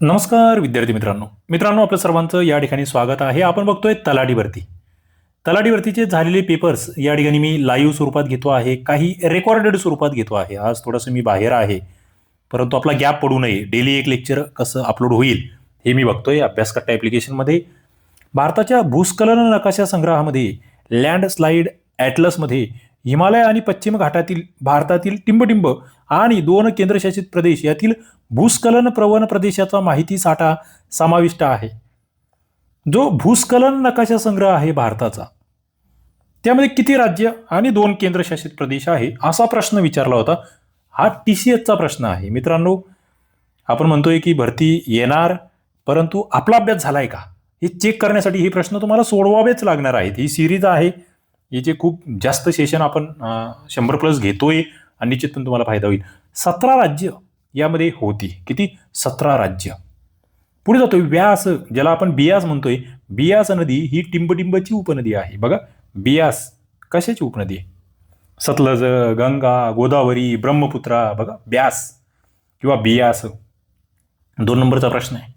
नमस्कार विद्यार्थी मित्रांनो. मित्रांनो आपलं सर्वांचं या ठिकाणी स्वागत आहे. आपण बघतोय तलाठी भरती तलाठी भरतीचे झालेले पेपर्स या ठिकाणी मी लाईव्ह स्वरूपात घेतो आहे. काही रेकॉर्डेड स्वरूपात घेतो आहे. आज थोडंसं मी बाहेर आहे. परंतु आपला गॅप पडू नये. डेली एक लेक्चर कसं अपलोड होईल हे मी बघतोय अभ्यासकट्टा ॲप्लिकेशनमध्ये भारताच्या भूस्खलन नकाशा संग्रहामध्ये लँडस्लाईड ॲटलसमध्ये हिमालय आणि पश्चिम घाटातील भारतातील टिंबटिंब आणि दोन केंद्रशासित प्रदेश यातील भूस्खलन प्रवण प्रदेशाचा माहिती साठा समाविष्ट आहे. जो भूस्खलन नकाशा संग्रह आहे भारताचा. त्यामध्ये किती राज्य आणि दोन केंद्रशासित प्रदेश आहे असा प्रश्न विचारला होता. हा टी सी एचचा प्रश्न आहे. मित्रांनो आपण म्हणतोय की भरती येणार परंतु आपला अभ्यास झालाय का? हे चेक करण्यासाठी हे प्रश्न तुम्हाला सोडवावेच लागणार आहेत. ही सिरीज आहे. याचे खूप जास्त सेशन आपण शंभर प्लस घेतोय. आणि निश्चितपणे तुम्हाला फायदा होईल. सतरा राज्य यामध्ये होती. किती? सतरा राज्य. पुढे जातोय व्यास ज्याला आपण बियास म्हणतोय. बियास नदी ही टिंबटिंबची उपनदी आहे. बघा बियास कशाची उपनदी? आहे सतलज गंगा गोदावरी ब्रह्मपुत्रा बघा ब्यास किंवा बियास. दोन नंबरचा प्रश्न आहे.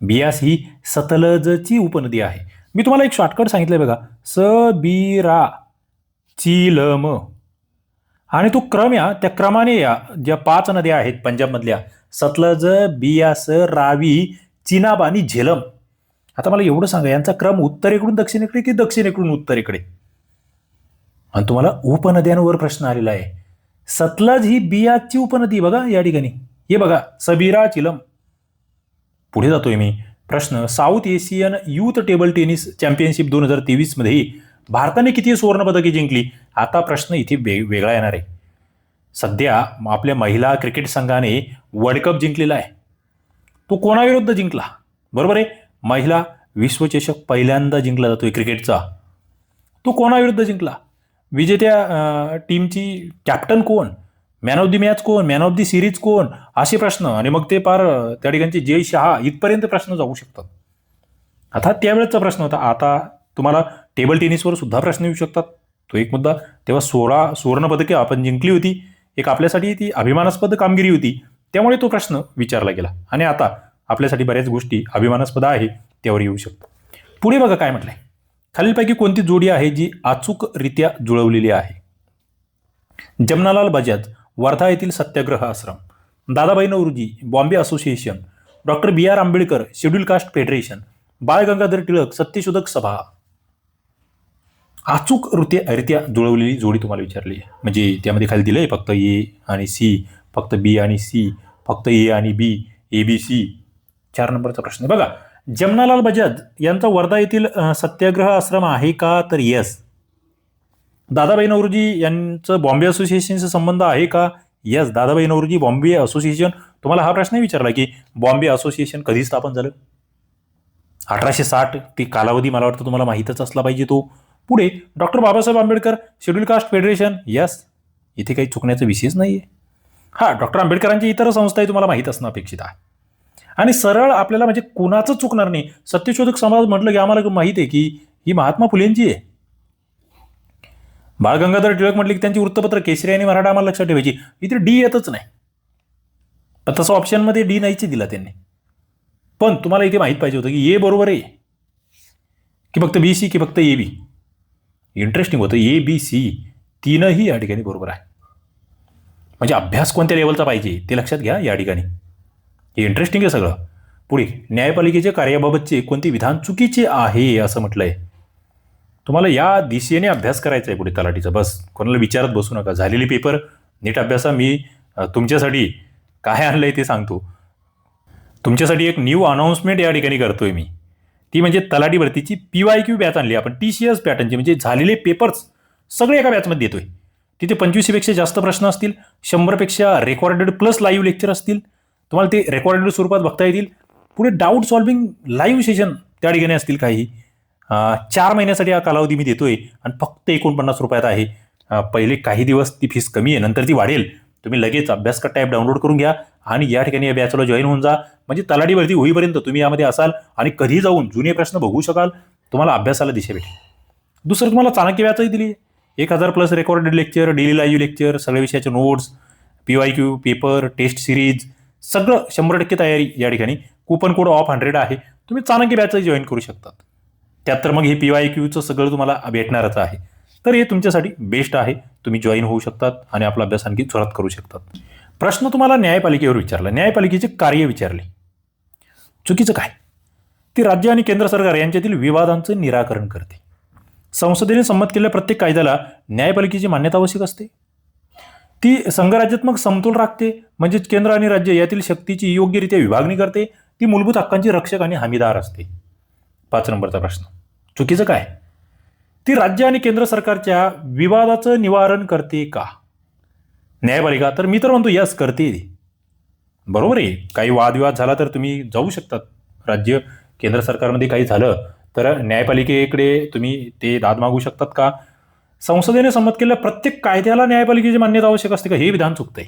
बियास ही सतलजची उपनदी आहे. मी तुम्हाला एक शॉर्टकट सांगितलं बघा. स बी रा चिलम. आणि तो क्रम या त्या क्रमाने या ज्या पाच नद्या आहेत पंजाबमधल्या सतलज बियास रावी चिनाब आणि झेलम. आता मला एवढं सांगा यांचा क्रम उत्तरेकडून दक्षिणेकडे की दक्षिणेकडून उत्तरेकडे? आणि तुम्हाला उपनद्यांवर प्रश्न आलेला आहे. सतलज ही बियाची उपनदी बघा या ठिकाणी. हे बघा सबीरा चिलम. पुढे जातोय मी. प्रश्न South Asian youth table tennis championship दोन हजार तेवीसमध्ये भारताने किती सुवर्णपदके जिंकली? आता प्रश्न इथे वे वेगळा येणार आहे. सध्या आपल्या महिला क्रिकेट संघाने वर्ल्ड कप जिंकलेला आहे. तो कोणाविरुद्ध जिंकला? बरोबर आहे? महिला विश्वचषक पहिल्यांदा जिंकला जातोय क्रिकेटचा. तो कोणाविरुद्ध जिंकला? विजेत्या टीमची कॅप्टन कोण? मॅन ऑफ दी मॅच कोण? मॅन ऑफ दी सिरीज कोण? असे प्रश्न. आणि मग ते पार त्या ठिकाणचे जय शहा इथपर्यंत प्रश्न जाऊ शकतात. आता त्यावेळेचा प्रश्न होता. आता तुम्हाला टेबल टेनिसवर सुद्धा प्रश्न येऊ शकतात. तो एक मुद्दा. तेव्हा सोळा सुवर्णपदके आपण जिंकली होती. एक आपल्यासाठी ती अभिमानास्पद कामगिरी होती. त्यामुळे तो प्रश्न विचारला गेला. आणि आता आपल्यासाठी बऱ्याच गोष्टी अभिमानास्पद आहे त्यावर येऊ शकतो. पुढे बघा काय म्हटलंय. खालीलपैकी कोणती जोडी आहे जी अचूकरित्या जुळवलेली आहे? जमनालाल बजाज वर्धा येथील Satyagraha Ashram. Dadabhai Naoroji Bombay association. Doctor B R Ambedkar schedule caste federation. Bal Gangadhar Tilak सत्यशोधक सभा. अचूक रित्या रित्या जुळवलेली जोडी तुम्हाला विचारली. आहे म्हणजे त्यामध्ये खाली दिलं आहे फक्त ए आणि सी फक्त बी आणि सी फक्त ए आणि बी ए बी सी चार नंबरचा प्रश्न आहे. बघा जमनालाल बजाज यांचा वर्धा येथील सत्याग्रह आश्रम आहे का? तर येस दादाबाई नवरोजी यांचं बॉम्बे असोसिएशनचा संबंध आहे का? Yes Dadabhai Naoroji Bombay association. तुम्हाला हा प्रश्न विचारला की बॉम्बे असोसिएशन कधी स्थापन झालं? अठराशे साठ ती कालावधी मला वाटतं तुम्हाला माहीतच असला पाहिजे तो. पुढे doctor Babasaheb Ambedkar schedule caste federation yes इथे काही चुकण्याचा विषयच नाही आहे हा डॉक्टर आंबेडकरांची इतर संस्थाही तुम्हाला माहीत असणं अपेक्षित आहे. आणि सरळ आपल्याला म्हणजे कोणाचं चुकणार नाही. सत्यशोधक समाज म्हटलं की आम्हाला माहीत आहे की ही महात्मा फुलेंची आहे. बाळ गंगाधर टिळक म्हटलं की त्यांची वृत्तपत्र केसरी आणि मराठा आम्हाला लक्षात ठेवायची. इथे डी येतच नाही. पण तसं ऑप्शनमध्ये डी नाहीच दिला त्यांनी. पण तुम्हाला इथे माहीत पाहिजे होतं की ए बरोबर आहे की फक्त बी सी की फक्त ए बी इंटरेस्टिंग होतं. ए बी सी तीनही या ठिकाणी बरोबर आहे. म्हणजे अभ्यास कोणत्या लेवलचा पाहिजे ते लक्षात घ्या या ठिकाणी. हे इंटरेस्टिंग आहे सगळं. पुढे न्यायपालिकेच्या कार्याबाबतचे कोणते विधान चुकीचे आहे असं म्हटलं आहे तुम्हाला या दिशेने अभ्यास करायचा आहे पुढे तलाठीचा. बस कोणाला विचारत बसू नका. झालेली पेपर नीट अभ्यासा. मी तुमच्यासाठी काय आणलं आहे ते सांगतो. तुमच्यासाठी एक न्यू अनाऊन्समेंट या ठिकाणी करतो आहे मी. ती म्हणजे तलाठी भरतीची पी वाय क्यू बॅच आणली आपण टी सी एस पॅटर्नची म्हणजे झालेले पेपर्स सगळे एका बॅचमध्ये देतोय. तिथे पंचवीसपेक्षा जास्त प्रश्न असतील शंभरपेक्षा रेकॉर्डेड प्लस लाईव्ह लेक्चर असतील तुम्हाला ते रेकॉर्डेड स्वरूपात बघता येतील. पुढे डाऊट सॉल्विंग लाईव्ह सेशन त्या ठिकाणी असतील काही. चार महिन्यासाठी हा कालावधी मी देतोय आणि फक्त एकोणपन्नास रुपयात आहे. पहिले काही दिवस ती फीस कमी आहे नंतर ती वाढेल. तुम्ही लगेच अभ्यास कट्टा ॲप डाउनलोड करून घ्या आणि या ठिकाणी या बॅचला जॉईन होऊन जा. म्हणजे तलाठी भरती होईपर्यंत तुम्ही यामध्ये असाल आणि कधी जाऊन जुने प्रश्न बघू शकाल तुम्हाला अभ्यासाला दिशा भेटेल. दुसरं तुम्हाला चाणक्य व्याजही दिली. एक हजार plus recorded lecture daily live lecture सगळ्या विषयाचे notes P Y Q paper test series सगळं शंभर टक्के तयारी या ठिकाणी. कुपन कोड ऑफ हंड्रेड आहे. तुम्ही चाणक्य बॅचही जॉईन करू शकतात. त्यात तर मग हे पी वाय क्यूचं सगळं तुम्हाला भेटणारच आहे. तर हे तुमच्यासाठी बेस्ट आहे. तुम्ही जॉईन होऊ शकतात आणि आपला अभ्यास आणखी जोरात करू शकतात. प्रश्न तुम्हाला न्यायपालिकेवर विचारला. न्यायपालिकेचे कार्य विचारले. चुकीचं काय? ती राज्य आणि केंद्र सरकार यांच्यातील विवादांचं निराकरण करते. संसदेने संमत केलेल्या प्रत्येक कायद्याला न्यायपालिकेची मान्यता आवश्यक असते. ती संघराज्यात्मक समतोल राखते. म्हणजेच केंद्र आणि राज्य यातील शक्तीची योग्यरित्या विभागणी करते. ती मूलभूत हक्कांची रक्षक आणि हमीदार असते. पाच नंबरचा प्रश्न. चुकीचं काय? ती राज्य आणि केंद्र सरकारच्या विवादाचं निवारण करते का? न्यायपालिका तर मी तर म्हणतो यस करते. बरोबर आहे. काही वादविवाद झाला तर तुम्ही जाऊ शकतात. राज्य केंद्र सरकारमध्ये काही झालं तर न्यायपालिकेकडे तुम्ही ते दाद मागू शकतात का? संसदेने संमत केलेल्या प्रत्येक कायद्याला न्यायपालिकेची मान्यता आवश्यक असते का? हे विधान चुकतंय.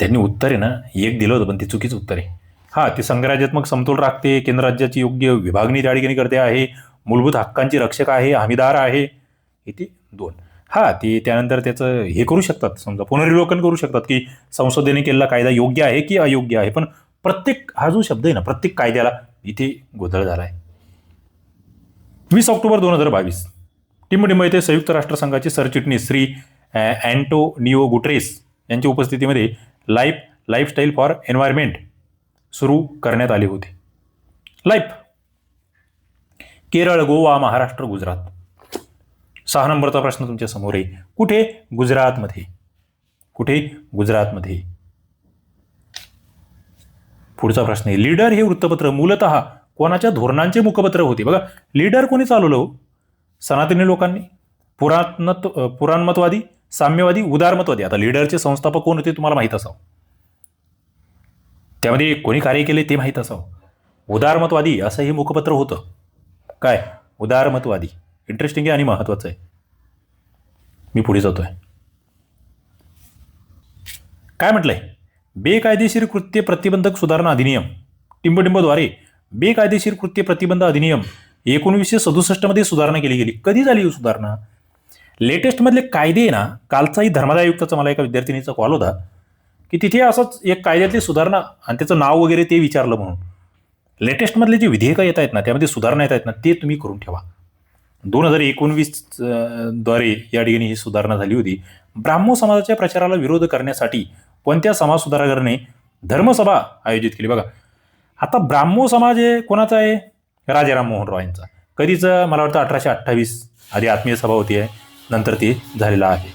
त्यांनी उत्तर आहे ना एक दिलं होतं पण ते चुकीचं उत्तर आहे. हां ती संघराज्यात्मक समतोल राखते केंद्र राज्याची योग्य विभागणी त्या ठिकाणी करते आहे. मूलभूत हक्कांची रक्षक आहे हमीदार आहे इथे दोन. हा ते त्यानंतर त्याचं हे करू शकतात समजा पुनर्विलोकन करू शकतात की संसदेने केलेला कायदा योग्य आहे की अयोग्य आहे पण प्रत्येक हा जो शब्द आहे ना प्रत्येक कायद्याला इथे गोंधळ झाला आहे वीस ऑक्टोबर दोन हजार बावीस. टिंबटिंब येथे संयुक्त राष्ट्रसंघाचे सरचिटणीस श्री अँटोनिओ गुट्रेस यांच्या उपस्थितीमध्ये लाईफ लाईफस्टाईल फॉर एन्व्हायरमेंट सुरू करण्यात आले होते. लाईफ केरळ गोवा महाराष्ट्र गुजरात. सहा नंबरचा प्रश्न तुमच्यासमोर आहे. कुठे? गुजरातमध्ये. कुठे? गुजरातमध्ये. पुढचा प्रश्न आहे. लीडर हे वृत्तपत्र मूलत कोणाच्या धोरणांचे मुखपत्र होते? बघा लीडर कोणी चालवलं हो? सनातनी लोकांनी. पुराणत्व पुराणमतवादी साम्यवादी उदारमतवादी. आता लीडरचे संस्थापक कोण होते तुम्हाला माहीत असावं. त्यामध्ये कोणी कार्य केले ते माहीत असावं. उदारमतवादी असं हे मुखपत्र होतं. काय? उदारमतवादी इंटरेस्टिंग आहे आणि महत्त्वाचं आहे. मी पुढे जातोय. काय म्हटलंय? बेकायदेशीर कृत्य प्रतिबंधक सुधारणा अधिनियम. टिंबटिंबद्वारे बेकायदेशीर कृत्य प्रतिबंध अधिनियम एकोणीसशे सदुसष्टमध्ये सुधारणा केली गेली. कधी झाली ही सुधारणा? लेटेस्टमधले कायदे आहे ना कालचाही धर्मादाय आयुक्ताचा मला एका विद्यार्थिनीचा कॉल होता की तिथे असंच एक कायद्यातली सुधारणा आणि त्याचं नाव वगैरे ते विचारलं म्हणून. लेटेस्टमधले जे विधेयकं येत आहेत ना त्यामध्ये सुधारणा येत आहेत ना ते तुम्ही करून ठेवा. दोन हजार एकोणवीसद्वारे या ठिकाणी ही सुधारणा झाली होती. ब्राह्मो समाजाच्या प्रचाराला विरोध करण्यासाठी कोणत्या समाज सुधारकाने धर्मसभा आयोजित केली? बघा आता ब्राह्मो समाज हे कोणाचा आहे? राजाराम मोहन रॉय यांचा कधीचं मला वाटतं अठराशे अठ्ठावीस आधी आत्मीय सभा होती आहे नंतर ते झालेलं आहे.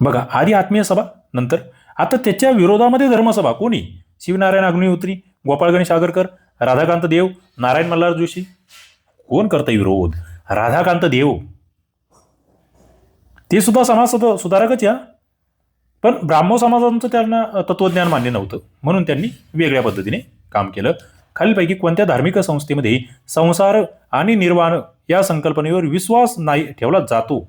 बघा आधी आत्मीय सभा नंतर. आता त्याच्या विरोधामध्ये धर्मसभा कोणी? शिवनारायण अग्निहोत्री गोपाळ गणेश आगरकर राधाकांत देव नारायण मल्हार जोशी. कोण करतं विरोध? राधाकांत देव. ते सुद्धा समाज सुधारकच या. पण ब्राह्मो समाजांचं त्यांना तत्वज्ञान मान्य नव्हतं. म्हणून त्यांनी वेगळ्या पद्धतीने काम केलं. खालीलपैकी कोणत्या धार्मिक संस्थेमध्ये संसार आणि निर्वाण या संकल्पनेवर विश्वास नाही ठेवला जातो?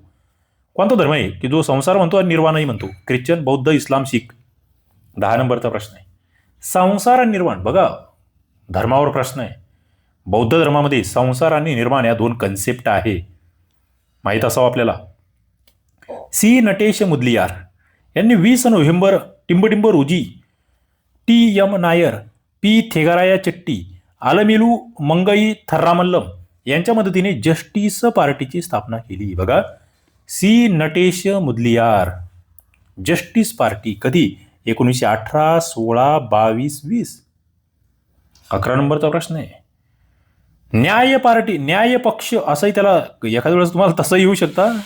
कोणता धर्म आहे की जो संसार म्हणतो आणि निर्वाणही म्हणतो? ख्रिश्चन बौद्ध इस्लाम शीख. दहा नंबरचा प्रश्न आहे. संसार आणि निर्वाण. बघा धर्मावर प्रश्न आहे. बौद्ध धर्मामध्ये संसार आणि निर्माण या दोन कन्सेप्ट आहे. माहीत असावं आपल्याला? सी. नटेश मुदलियार यांनी वीस नोव्हेंबर टिंबटिंब रोजी T. M. Nair P. Theagaraya Chetty Alamelu Mangai थर्रामल्लम यांच्या मदतीने जस्टिस पार्टीची स्थापना केली. बघा C. Natesa Mudaliar justice party कधी? एकोणीसशे अठरा सोळा बावीस वीस. अकरा नंबरचा प्रश्न आहे. न्याय पार्टी न्याय पक्ष असंही त्याला एखाद्या वेळेस तुम्हाला तसं येऊ शकता.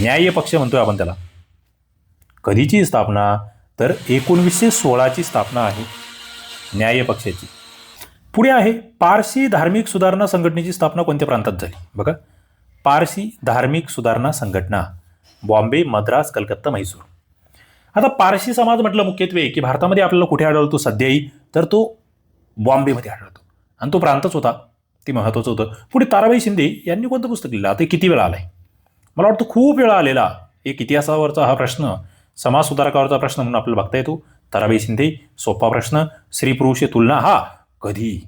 न्याय पक्ष म्हणतोय आपण त्याला. कधीची स्थापना? तर एकोणवीसशे सोळाची स्थापना आहे. न्याय पक्षाची. पुढे आहे पारसी धार्मिक सुधारणा संघटनेची स्थापना कोणत्या प्रांतात झाली? बघा. पारसी धार्मिक सुधारणा संघटना बॉम्बे मद्रास कलकत्ता म्हैसूर. आता पारसी समाज म्हटलं मुख्यत्वे की भारतामध्ये आपल्याला कुठे आढळतो सध्याही? तर तो बॉम्बेमध्ये आढळतो. आणि तो प्रांतच होता ते महत्त्वाचं होतं. पुढे ताराबाई शिंदे यांनी कोणतं पुस्तक लिहिलं? आता किती वेळा आलाय? मला वाटतं खूप वेळा आलेला एक इतिहासावरचा हा प्रश्न समाज सुधारकावरचा प्रश्न म्हणून आपल्याला बघता येतो. ताराबाई शिंदे सोपा प्रश्न स्त्री पुरुष तुलना हा कधी?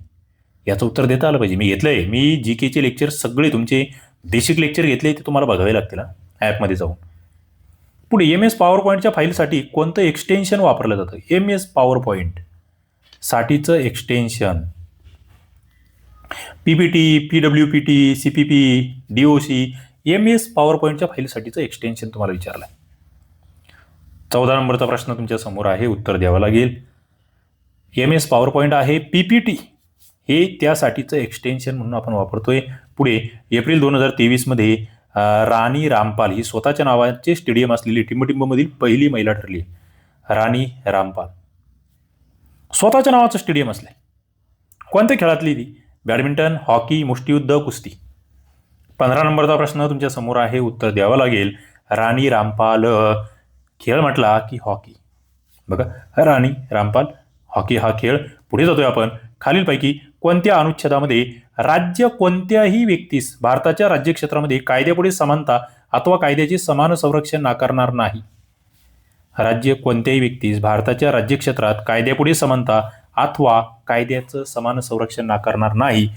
याचं उत्तर देता आलं पाहिजे. मी घेतलंय. मी जी केचे लेक्चर सगळे तुमचे बेसिक लेक्चर घेतले ते तुम्हाला बघावे लागतील ना ॲपमध्ये जाऊन. पुढे एम एस पॉवर पॉईंटच्या फाईलसाठी कोणतं एक्सटेन्शन वापरलं जातं? M S power point साठीचं extension P P T P W P T C P P D O C M S power पॉईंटच्या फाईलसाठीचं एक्सटेन्शन तुम्हाला विचारलं आहे चौदा नंबरचा प्रश्न तुमच्यासमोर आहे उत्तर द्यावं लागेल. एम एस पॉवर पॉईंट आहे पी पी टी हे त्यासाठीचं एक्सटेन्शन म्हणून आपण वापरतोय. पुढे एप्रिल दोन हजार तेवीसमध्ये राणी रामपाल ही स्वतःच्या नावाचे स्टेडियम असलेली टिंबटिंबमधील पहिली महिला ठरली. राणी रामपाल. स्वतःच्या नावाचं स्टेडियम असले कोणत्या खेळातली ती? बॅडमिंटन हॉकी मुष्टियुद्ध कुस्ती. पंधरा नंबरचा प्रश्न तुमच्यासमोर आहे उत्तर द्यावं लागेल. राणी रामपाल. खेळ म्हटला की हॉकी. बघा राणी रामपाल हॉकी हा खेळ पुढे जातोय आपण. खालीलपैकी कोणत्या अनुच्छेदामध्ये राज्य कोणत्याही व्यक्तीस भारताच्या राज्यक्षेत्रामध्ये कायद्यापुढे समानता अथवा कायद्याचे समान संरक्षण नाकारणार नाही? राज्य कोणत्याही व्यक्तीस भारताच्या राज्यक्षेत्रात कायद्यापुढे समानता अथवा कायद्याचं समान संरक्षण नाकारणार नाही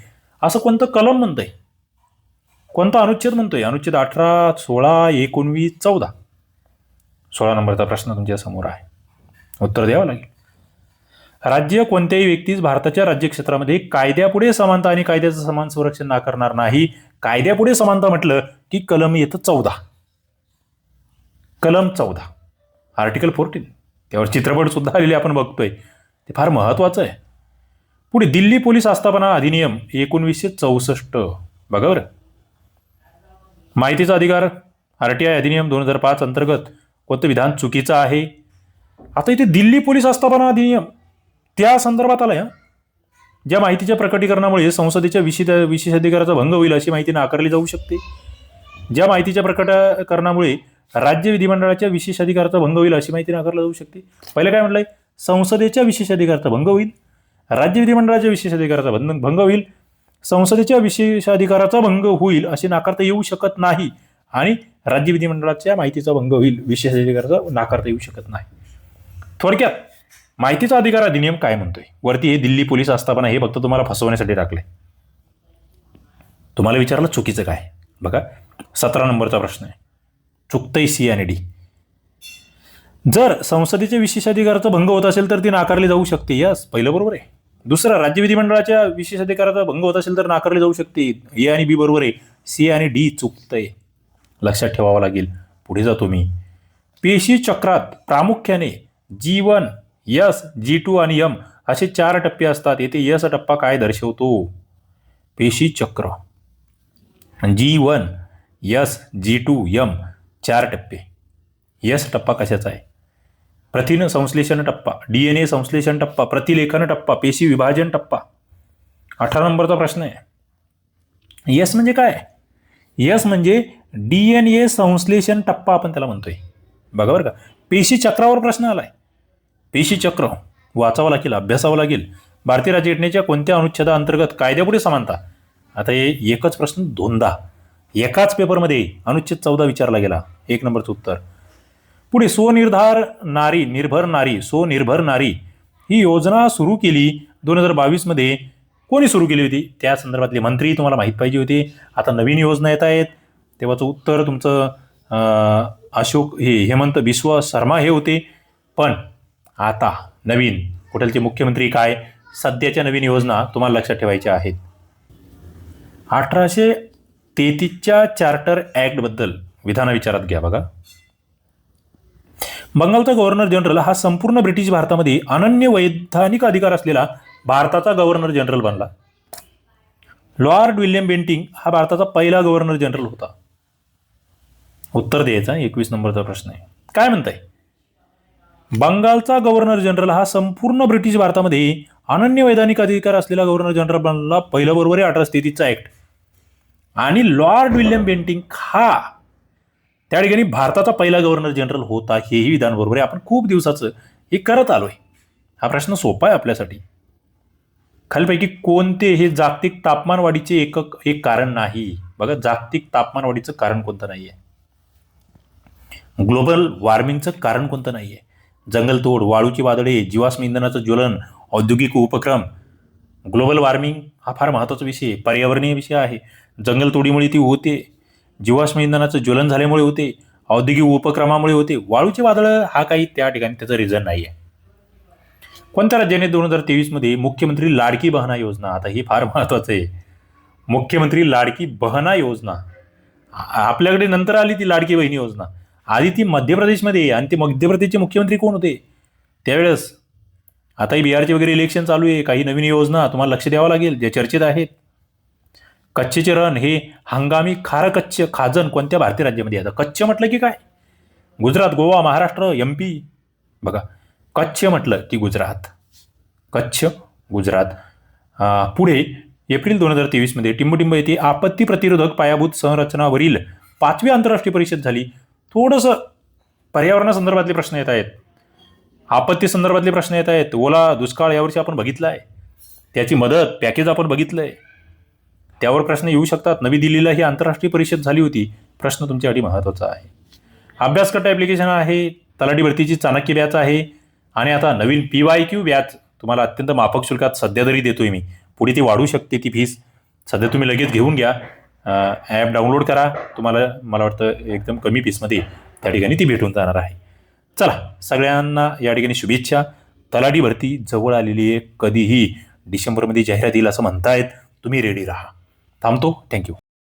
असं कोणतं कलम म्हणतंय? कोणता अनुच्छेद म्हणतोय? अनुच्छेद अठरा सोळा एकोणवीस चौदा. सोळा नंबरचा प्रश्न तुमच्यासमोर आहे. उत्तर द्यावं लागेल. राज्य कोणत्याही व्यक्तीस भारताच्या राज्यक्षेत्रामध्ये कायद्यापुढे समानता आणि कायद्याचं समान संरक्षण नाकारणार नाही. कायद्यापुढे समानता म्हटलं की कलम येतं चौदा. कलम चौदा. Article fourteen. त्यावर चित्रपटसुद्धा आलेले आपण बघतोय. ते फार महत्त्वाचं आहे. पुढे दिल्ली पोलीस आस्थापना अधिनियम एकोणवीसशे चौसष्ट. बघा बरं. माहितीचा अधिकार आर टी आय अधिनियम दोन हजार पाच अंतर्गत कोणतं विधान चुकीचं आहे? आता इथे दिल्ली पोलीस आस्थापना अधिनियम त्या संदर्भात आलं आहे ज्या माहितीच्या प्रकटीकरणामुळे संसदेच्या विशेष विशेष अधिकाराचा भंग होईल अशी माहिती नाकारली जाऊ शकते. ज्या माहितीच्या प्रकटीकरणामुळे राज्य विधिमंडळाच्या विशेष अधिकाराचा भंग होईल अशी माहिती नाकारला जाऊ शकते. पहिलं काय म्हटलंय? संसदेच्या विशेष अधिकाराचा भंग होईल. राज्य विधिमंडळाच्या विशेषाधिकाराचा भंग भंग होईल. संसदेच्या विशेषाधिकाराचा भंग होईल असे नाकारता येऊ शकत नाही आणि राज्य विधिमंडळाच्या माहितीचा भंग होईल. विशेष अधिकाराचा नाकारता येऊ शकत नाही. थोडक्यात माहितीचा अधिकार अधिनियम काय म्हणतोय? वरती हे दिल्ली पोलीस आस्थापना हे फक्त तुम्हाला फसवण्यासाठी टाकले तुम्हाला विचारलं चुकीचं काय? बघा सतरा नंबरचा प्रश्न आहे. चुकतंय सी आणि डी. जर संसदेच्या विशेषाधिकाराचा भंग होत असेल तर ती नाकारली जाऊ शकते. यस पहिलं बरोबर आहे. दुसरं राज्य विधिमंडळाच्या विशेषाधिकाराचा भंग होत असेल तर नाकारली जाऊ शकते. ए आणि बी बरोबर आहे. सी आणि डी चुकतंय. लक्षात ठेवावं लागेल. पुढे जातो मी पेशी चक्रात प्रामुख्याने G one S G two आणि यम असे चार टप्पे असतात. येथे यस टप्पा काय दर्शवतो? पेशी चक्र. G one S G two M चार टप्पे. यस टप्पा कशाचा आहे? प्रथिन संश्लेषण टप्पा डी एन ए संश्लेषण टप्पा प्रतिलेखन टप्पा पेशी विभाजन टप्पा. अठरा नंबरचा प्रश्न आहे. यस म्हणजे काय? यस म्हणजे डी एन ए संश्लेषण टप्पा आपण त्याला म्हणतोय. बघा बरं का पेशी चक्रावर प्रश्न आलाय. पेशी चक्र वाचावं लागेल अभ्यासावं लागेल. भारतीय राज्यघटनेच्या कोणत्या अनुच्छेदा अंतर्गत कायद्यापुढे समानता? आता हे एकच प्रश्न दोनदा. एकाच पेपरमध्ये अनुच्छेद चौदा विचारला गेला. एक नंबरचं उत्तर. पुढे स्वनिर्धार नारी निर्भर नारी स्वनिर्भर नारी ही योजना सुरू केली दोन हजार बावीसमध्ये. कोणी सुरू केली होती? त्या संदर्भातले मंत्री तुम्हाला माहीत पाहिजे होते. आता नवीन योजना येत आहेत. तेव्हाचं उत्तर तुमचं अशोक हे हेमंत बिस्व शर्मा हे होते. पण आता नवीन कुठलचे मुख्यमंत्री काय? सध्याच्या नवीन योजना तुम्हाला लक्षात ठेवायच्या आहेत. अठराशे तेहतीसच्या चार्टर ॲक्टबद्दल विधान विचारात घ्या बघा. बंगालचा गव्हर्नर जनरल हा संपूर्ण ब्रिटिश भारतामध्ये अनन्य वैधानिक अधिकार असलेला भारताचा गव्हर्नर जनरल बनला. लॉर्ड विल्यम बेंटिंग हा भारताचा पहिला गव्हर्नर जनरल होता. उत्तर द्यायचा एकवीस नंबरचा प्रश्न आहे. काय म्हणताय? बंगालचा गव्हर्नर जनरल हा संपूर्ण ब्रिटिश भारतामध्ये अनन्य वैधानिक अधिकार असलेला गव्हर्नर जनरल बनला. पहिलं बरोबर आहे अठराशे तेहतीसचा ऍक्ट आणि लॉर्ड विल्यम बेंटिंग हा त्या ठिकाणी भारताचा पहिला गव्हर्नर जनरल होता हेही विधान बरोबर आहे. आपण खूप दिवसाचं हे करत आलोय. हा प्रश्न सोपा आहे आपल्यासाठी. खालीपैकी कोणते हे जागतिक तापमानवाढीचे एक एकक एक कारण नाही? बघा जागतिक तापमानवाढीचं कारण कोणतं नाही आहे ग्लोबल वॉर्मिंगचं कारण कोणतं नाही आहे जंगलतोड वाळूची वादळे जीवाश्म इंधनाचं ज्वलन औद्योगिक उपक्रम ग्लोबल वॉर्मिंग हा फार महत्त्वाचा विषय आहे. पर्यावरणीय विषय आहे. जंगलतोडीमुळे ती होते. जीवाश्म इंधनाचं ज्वलन झाल्यामुळे होते. औद्योगिक उपक्रमामुळे होते. वाळूचे वादळ हा काही त्या ठिकाणी त्याचं रिझन नाही आहे. कोणत्या राज्याने दोन हजार तेवीसमध्ये मुख्यमंत्री लाडकी बहना योजना? आता ही फार महत्त्वाचं आहे. मुख्यमंत्री लाडकी बहना योजना. आपल्याकडे नंतर आली ती लाडकी बहिणी योजना. आधी ती मध्य प्रदेशमध्ये आहे आणि ते मध्य प्रदेशचे मुख्यमंत्री कोण होते? त्यावेळेस आताही बिहारचे वगैरे इलेक्शन चालू आहे. काही नवीन योजना तुम्हाला लक्ष द्यावं लागेल ज्या चर्चेत आहेत. कच्छचे रण हे हंगामी खारं कच्छ खाजन कोणत्या भारतीय राज्यामध्ये येतं कच्छ म्हटलं की काय? गुजरात गोवा महाराष्ट्र एम पी बघा कच्छ म्हटलं की गुजरात. कच्छ गुजरात. पुढे एप्रिल दोन हजार तेवीसमध्ये टिंबटिंब येथे आपत्ती प्रतिरोधक पायाभूत संरचनावरील पाचवी आंतरराष्ट्रीय परिषद झाली. थोडंसं पर्यावरणासंदर्भातले प्रश्न येत आहेत. आपत्ती संदर्भातले प्रश्न येत आहेत. ओला दुष्काळ यावर्षी आपण बघितला आहे त्याची मदत पॅकेज आपण बघितलं आहे त्यावर प्रश्न येऊ शकतात. नवी दिल्लीला ही आंतरराष्ट्रीय परिषद झाली होती. प्रश्न तुमच्यासाठी महत्त्वाचा आहे. अभ्यासकर्ता ॲप्लिकेशन आहे. तलाठी भरतीची चाणक्य बॅच आहे. आणि आता नवीन पी वाय क्यू बॅच तुम्हाला अत्यंत माफक शुल्कात सध्या तरी देतोय मी. पुढे ती वाढू शकते ती फीस सध्या तुम्ही लगेच घेऊन घ्या. ॲप डाउनलोड करा. तुम्हाला मला वाटतं एकदम कमी फीसमध्ये त्या ठिकाणी ती भेटून जाणार आहे. चला सगळ्यांना या ठिकाणी शुभेच्छा. तलाठी भरती जवळ आलेली आहे कधीही डिसेंबरमध्ये जाहिरात येईल असं म्हणतायत तुम्ही रेडी राहा. थांबतो. थँक्यू